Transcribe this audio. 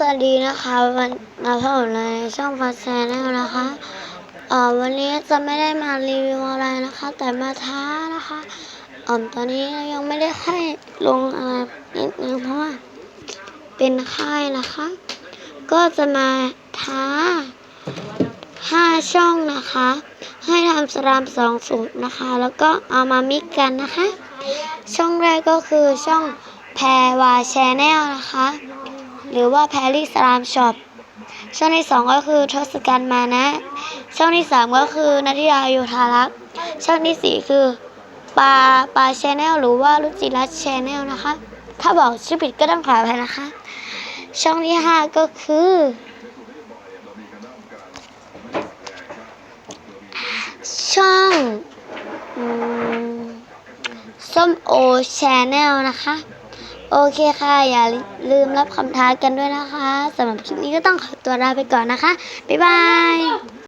สวัสดีนะคะวันมาพบกับในช่องฟัสแชนแนลนะคะเอ่อวันนี้จะไม่ได้มารีวิวอะไรนะคะ แต่มาท้านะคะอ่อมตอนนี้ยังไม่ได้ค่อยลงอะไรนิดนึงเพราะว่าเป็นไข้นะคะ ก็จะมาท้าห้าช่องนะคะ ให้ทำสลามสองสูตรนะคะ แล้วก็เอามามิกกันนะคะ ช่องแรกก็คือช่องแพรวาแชนแนลนะคะ หรือว่าแพรรี่สลามช็อปช่องที่สองก็คือทศกัณฐ์มานะ ช่องที่สามก็คือนัทยาโยธารักษ์ช่องที่สี่คือปาปาแชนแนลหรือว่ารุจิรัตแชนแนลนะคะ ถ้าบอกชื่อผิดก็ต้องขออภัยนะคะ ช่องที่ห้าก็คือ ช่องส้มโอแชนแนลนะคะ โอเคค่ะ อย่าลืมรับคำท้ากันด้วยนะคะสำหรับคลิปนี้ก็ต้องขอตัวลาไปก่อนนะคะ บ๊ายบาย